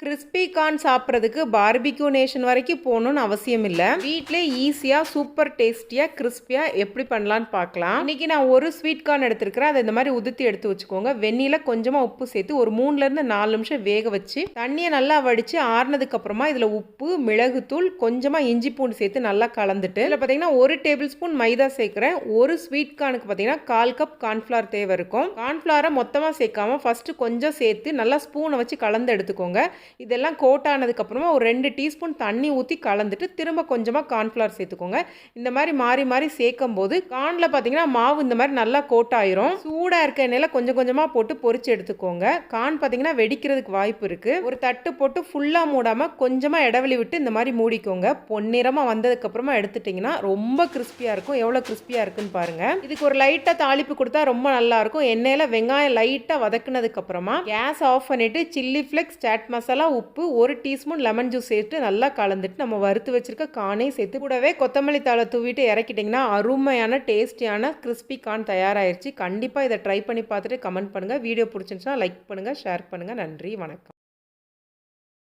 Crispy corn சாப்பிட்றதுக்கு barbecue nation வரைக்கும் போகணும்னு அவசியம் இல்லை. வீட்டிலே ஈஸியாக சூப்பர் டேஸ்டியாக கிறிஸ்பியாக எப்படி பண்ணலான்னு பார்க்கலாம். இன்றைக்கி நான் ஒரு ஸ்வீட் கார்ன் எடுத்துருக்கிறேன். அதை இந்த மாதிரி உதுத்தி எடுத்து வச்சுக்கோங்க. வெந்நில கொஞ்சமாக உப்பு சேர்த்து ஒரு மூணுலேருந்து நாலு நிமிஷம் வேக வச்சு தண்ணியை நல்லா வடித்து ஆறுனதுக்கப்புறமா இதில் உப்பு மிளகுத்தூள் கொஞ்சமாக இஞ்சி பூண்டு சேர்த்து நல்லா கலந்துட்டு இதில் பார்த்தீங்கன்னா ஒரு டேபிள் ஸ்பூன் மைதா சேர்க்குறேன். ஒரு ஸ்வீட் கார்னுக்கு பார்த்தீங்கன்னா கால் கப் கார்ன்ஃப்ளவர் தேவை இருக்கும் கார்ன்ஃப்ளவரை மொத்தமாக சேர்க்காம ஃபஸ்ட்டு கொஞ்சம் சேர்த்து நல்லா ஸ்பூனை வச்சு கலந்து எடுத்துக்கோங்க. இதெல்லாம் கோட் ஆனதுக்கப்புறமா ஒரு ரெண்டு டீஸ்பூன் தண்ணி ஊற்றி கலந்துட்டு திரும்ப கொஞ்சமாக கார்ன்ஃப்ளவர் சேர்த்துக்கோங்க. இந்த மாதிரி மாறி மாறி சேர்க்கும் போது கார்னில் பார்த்தீங்கன்னா மாவு இந்த மாதிரி நல்லா கோட் ஆயிரும். சூடாக இருக்க எண்ணெயில் கொஞ்சம் கொஞ்சமாக போட்டு பொறிச்சு எடுத்துக்கோங்க. கார்ன் பார்த்தீங்கன்னா வெடிக்கிறதுக்கு வாய்ப்பு இருக்குது ஒரு தட்டு போட்டு ஃபுல்லாக மூடாமல் கொஞ்சமாக இடைவெளி விட்டு இந்த மாதிரி மூடிக்கோங்க. பொன்னிறமாக வந்ததுக்கப்புறமா எடுத்துட்டிங்கன்னா ரொம்ப கிறிஸ்பியாக இருக்கும். எவ்வளோ கிறிஸ்பியாக இருக்குன்னு பாருங்கள் இதுக்கு ஒரு லைட்டாக தாளிப்பு கொடுத்தா ரொம்ப நல்லாயிருக்கும் எண்ணெயில் வெங்காயம் லைட்டாக வதக்குனதுக்கப்புறமா கேஸ் ஆஃப் பண்ணிவிட்டு சில்லி ஃப்ளெக்ஸ் சாட் மசாலா உப்பு ஒரு டீஸ்பூன் லெமன் ஜூஸ் சேர்த்து நல்லா கலந்துட்டு நம்ம வறுத்து வச்சுருக்க கானையும் சேர்த்து கூடவே கொத்தமல்லி தழை தூவிட்டு இறக்கிட்டிங்கன்னா அருமையான டேஸ்டியான கிறிஸ்பி கான் தயாராகிருச்சு கண்டிப்பாக இதை ட்ரை பண்ணி பார்த்துட்டு கமெண்ட் பண்ணுங்கள் வீடியோ பிடிச்சிருந்துச்சுன்னா லைக் பண்ணுங்கள் ஷேர் பண்ணுங்கள் நன்றி வணக்கம்.